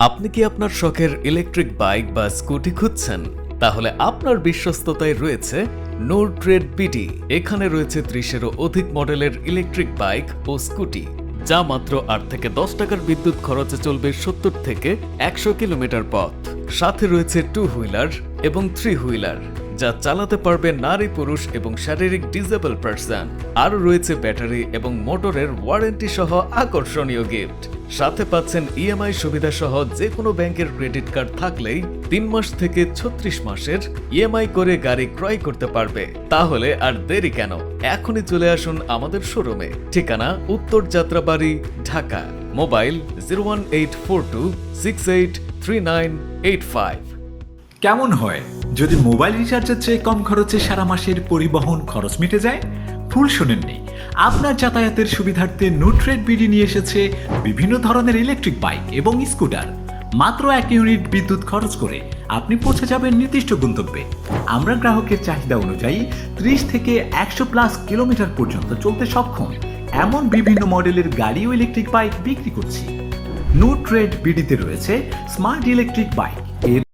আপনি কি আপনার শখের ইলেকট্রিক বাইক বা স্কুটি খুঁজছেন? তাহলে আপনার বিশ্বস্ততায় রয়েছে নোর ট্রেড বিডি এখানে রয়েছে ত্রিশেরও অধিক মডেলের ইলেকট্রিক বাইক ও স্কুটি যা মাত্র আট থেকে দশ টাকার বিদ্যুৎ খরচে চলবে সত্তর থেকে একশো কিলোমিটার পথ। সাথে রয়েছে টু হুইলার এবং থ্রি হুইলার যা চালাতে পারবে নারী, পুরুষ এবং শারীরিক ডিজেবল পার্সন আরও রয়েছে ব্যাটারি এবং মোটরের ওয়ারেন্টি সহ আকর্ষণীয় গিফট সাথে পাচ্ছেন ইএমআই সুবিধা সহ যে কোনো ব্যাংকের ক্রেডিট কার্ড থাকলেই তিন মাস থেকে ছত্রিশ মাসের ইএমআই করে গাড়ি ক্রয় করতে পারবে। তাহলে আর দেরি কেন? এখনই চলে আসুন আমাদের শোরুমে। ঠিকানা উত্তর Jatrabari, Dhaka. Mobile zero one eight four two six eight three nine eight five কেমন হয়? যদি মোবাইল রিচার্জের চেয়ে কম খরচে সারা মাসের পরিবহন খরচ মিটে যায়? ভুল শোনেননি। আপনার যাতায়াতের সুবিধার্থে নুট্রেড বিডি নিয়ে এসেছে বিভিন্ন ধরনের ইলেকট্রিক বাইক এবং স্কুটার মাত্র এক ইউনিট বিদ্যুৎ খরচ করে আপনি পৌঁছে যাবেন নির্দিষ্ট গন্তব্যে। আমরা গ্রাহকের চাহিদা অনুযায়ী ত্রিশ থেকে একশো প্লাস কিলোমিটার পর্যন্ত চলতে সক্ষম। এমন বিভিন্ন মডেলের গাড়ি ও ইলেকট্রিক বাইক বিক্রি করছি। নুট্রেড বিডিতে রয়েছে স্মার্ট ইলেকট্রিক বাইক এর